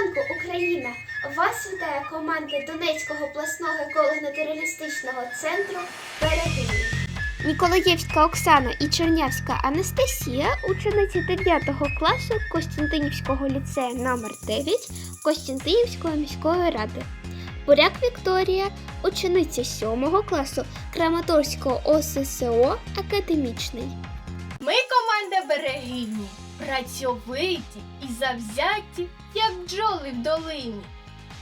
ранку, Україна! Вас вітає команда Донецького обласного еколого-натуралістичного центру Берегині. Ніколаєвська Оксана і Чернявська Анастасія, учениці 9 класу Костянтинівського ліцею номер 9 Костянтинівської міської ради. Буряк Вікторія, учениця 7 класу Краматорського ОССО Академічний. Ми команда берегині, працьовиті і завзяті, як бджоли в долині.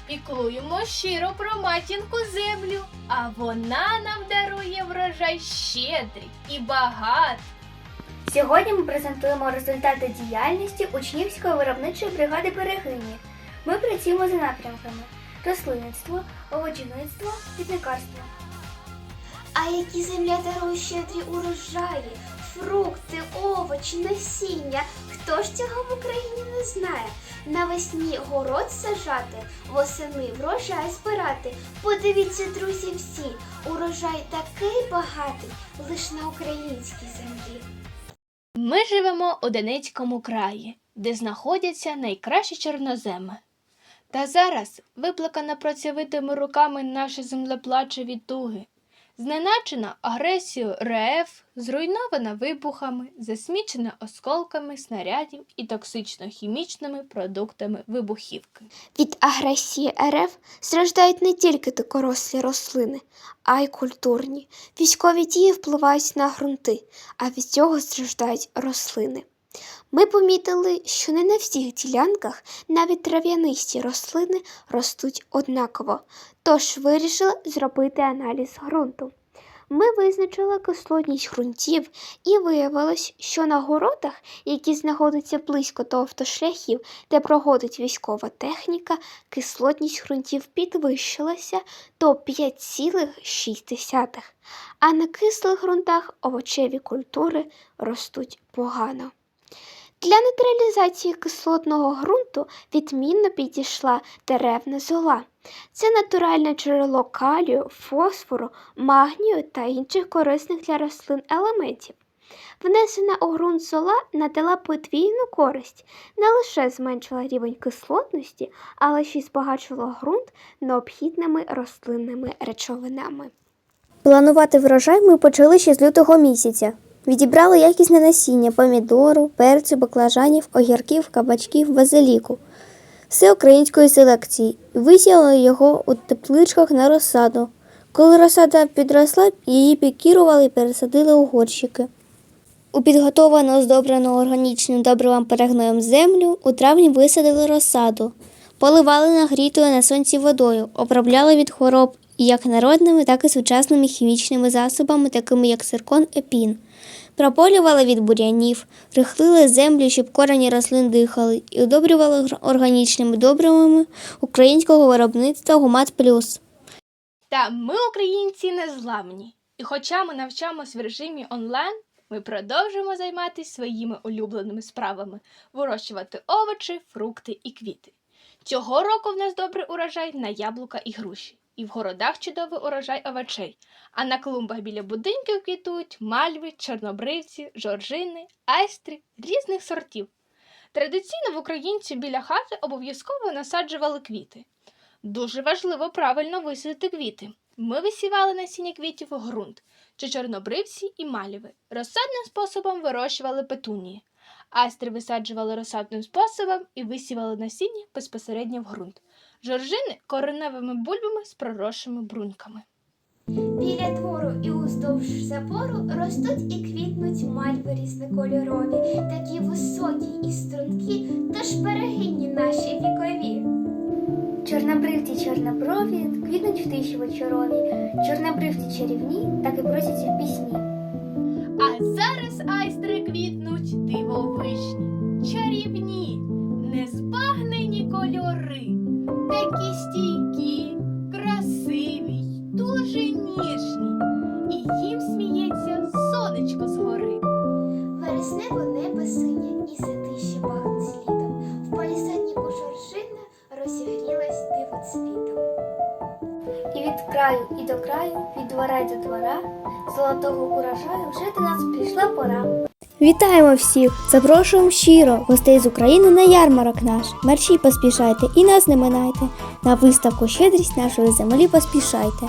Піклуємо щиро про матінку землю, а вона нам дарує врожай щедрий і багатий. Сьогодні ми презентуємо результати діяльності учнівської виробничої бригади берегині. Ми працюємо за напрямками рослинництво, овочівництво, квітникарство. А які земля дарує щедрі урожаї, фрукти, овочі, насіння. Хто ж цього в Україні не знає? Навесні город сажати, восени врожай збирати. Подивіться, друзі, всі, урожай такий багатий, лиш на українській землі. Ми живемо у Донецькому краї, де знаходяться найкращі чорноземи. Та зараз виплакана працьовитими руками наша земля від туги. Зненачена агресією РФ, зруйнована вибухами, засмічена осколками снарядів і токсично-хімічними продуктами вибухівки. Від агресії РФ страждають не тільки дикорослі рослини, а й культурні. Військові дії впливають на ґрунти, а від цього страждають рослини. Ми помітили, що не на всіх ділянках навіть трав'янисті рослини ростуть однаково, тож вирішили зробити аналіз ґрунту. Ми визначили кислотність ґрунтів і виявилось, що на городах, які знаходяться близько до автошляхів, де проходить військова техніка, кислотність ґрунтів підвищилася до 5,6, а на кислих ґрунтах овочеві культури ростуть погано. Для нейтралізації кислотного ґрунту відмінно підійшла деревна зола. Це натуральне джерело калію, фосфору, магнію та інших корисних для рослин елементів. Внесена у ґрунт зола надала подвійну користь, не лише зменшила рівень кислотності, але ще й збагачувала ґрунт необхідними рослинними речовинами. Планувати врожай ми почали ще з лютого місяця. Відібрали якісне насіння помідору, перцю, баклажанів, огірків, кабачків, базиліку. Все української селекції. Висіяли його у тепличках на розсаду. Коли розсада підросла, її пікірували і пересадили у горщики. У підготовану оздобрену органічним добривом перегноєм землю у травні висадили розсаду. Поливали нагрітою на сонці водою, обробляли від хвороб як народними, так і сучасними хімічними засобами, такими як циркон епін. Прополювали від бур'янів, рихлили землю, щоб корені рослин дихали, і удобрювали органічними добривами українського виробництва Гумат Плюс. Та ми, українці, незламні. І хоча ми навчаємось в режимі онлайн, ми продовжуємо займатися своїми улюбленими справами вирощувати овочі, фрукти і квіти. Цього року в нас добрий урожай на яблука і груші, і в городах чудовий урожай овочей. А на клумбах біля будинків квітують мальви, чорнобривці, жоржини, айстри різних сортів. Традиційно в українців біля хати обов'язково насаджували квіти. Дуже важливо правильно висадити квіти. Ми висівали насіння квітів у ґрунт, чи чорнобривці і маліви. Розсадним способом вирощували петунії. Айстри висаджували розсадним способом і висівали насіння безпосередньо в ґрунт. Жоржини кореневими бульбами з проросшими бруньками. Біля двору і уздовж забору ростуть і квітнуть мальви різнокольорові, такі високі і стрункі, тож берегині наші вікові. Чорнобривці чорноброві квітнуть в тиші вечорові. Чорнобривці чарівні, так і просяться в пісні. А зараз айстри квітнуть дивовижні, чарівні, незбагнені кольори, такі стійкі, красиві, дуже ніжні, і їм сміється сонечко згори. Вереснево небо синє і затиші пахнуть літом. В палісаднику жоржина розігрілась дивоцвітом. І від краю і до краю, від двора й до двора, золотого урожаю вже до нас прийшла пора. Вітаємо всіх! Запрошуємо щиро гостей з України на ярмарок наш. Мерчі поспішайте і нас не минайте. На виставку щедрість нашої землі поспішайте.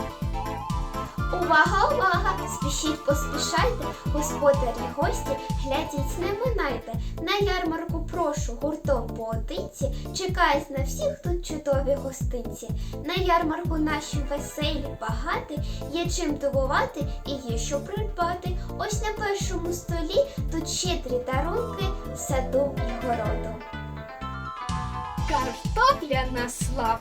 Спішіть, поспішайте, господарі гості, глядіть, не минайте. На ярмарку прошу гуртом поодинці, чекають на всіх тут чудові гостинці. На ярмарку наші веселі, багаті, є чим дивувати і є що придбати. Ось на першому столі тут щедрі дарунки саду і городу. Картопля на славу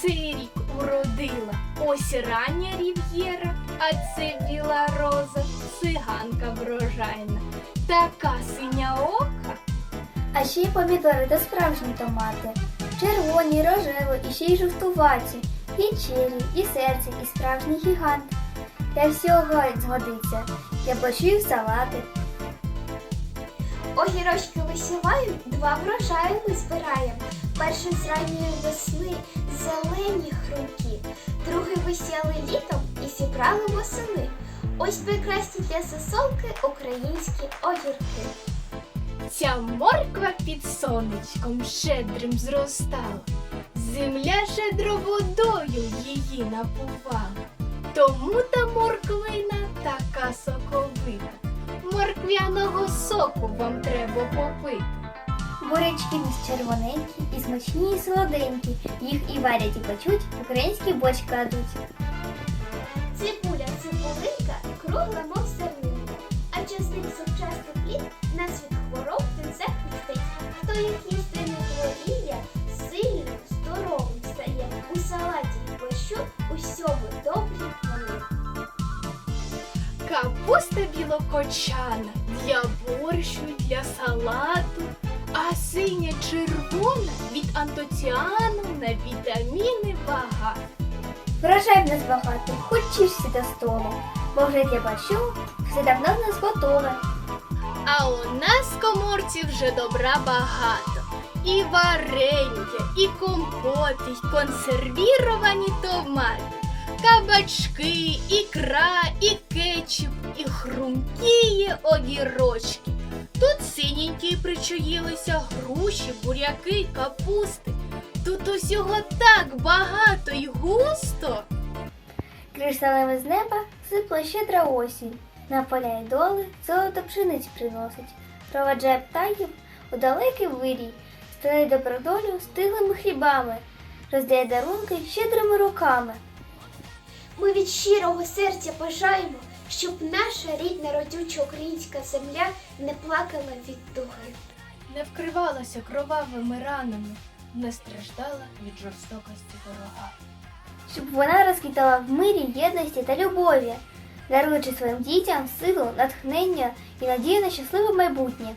цей рік уродила. Ось рання рів'єра, а це біла роза, циганка врожайна, така синя ока. А ще й помідори та справжні томати. Червоні, рожеві і ще й жовтуваті. І чері, і серце, і справжній гігант. Для всього згодиться. Для борщів салати. Огірочки висівають, два врожаї ми збираємо. Перший з ранньої весни зелені хрумкі, другий висіяли літом зібрали восени. Ось прекрасні для засолки українські огірки. Ця морква під сонечком щедрим зростала, земля щедро водою її напувала. Тому та морквина така соковита. Морквяного соку вам треба попити. Бурячки між червоненькі, і смачні, і солоденькі. Їх і варять, і печуть, українські борщ кладуть. Цибуля, цибулинка, кругла, мов зернинка. А часник сучасний плід нас від хвороб він захистить. Хто їх їсти не хворіє, сильним, здоровим стає. У салаті і борщу усьому добрі вони. Капуста білокочана для борщу, для салату, а синя червона від антоціану на вітаміни багато. Врожай в нас багато, хоч чишся до столу, бо вже для борщу все давно в нас готове. А у нас коморців вже добра багато. І варення, і компоти, і консервіровані томати, кабачки, ікра, і кетчуп, і хрумкіє огірочки. Тут синенькі причаїлися груші, буряки, капусти. Тут усього так багато й густо. Кришталеве з неба сипла щедра осінь. На поля й доли золото пшениць приносить. Проваджає птахів у далекий вирій, стелить добродолю стиглими хлібами, роздає дарунки щедрими руками. Ми від щирого серця бажаємо, щоб наша рідна родюча українська земля не плакала від туги. Не вкривалася кровавими ранами, не страждала від жорстокості ворога. щоб вона розквітала в мирі, єдності та любові, даруючи своїм дітям силу, натхнення і надію на щасливе майбутнє.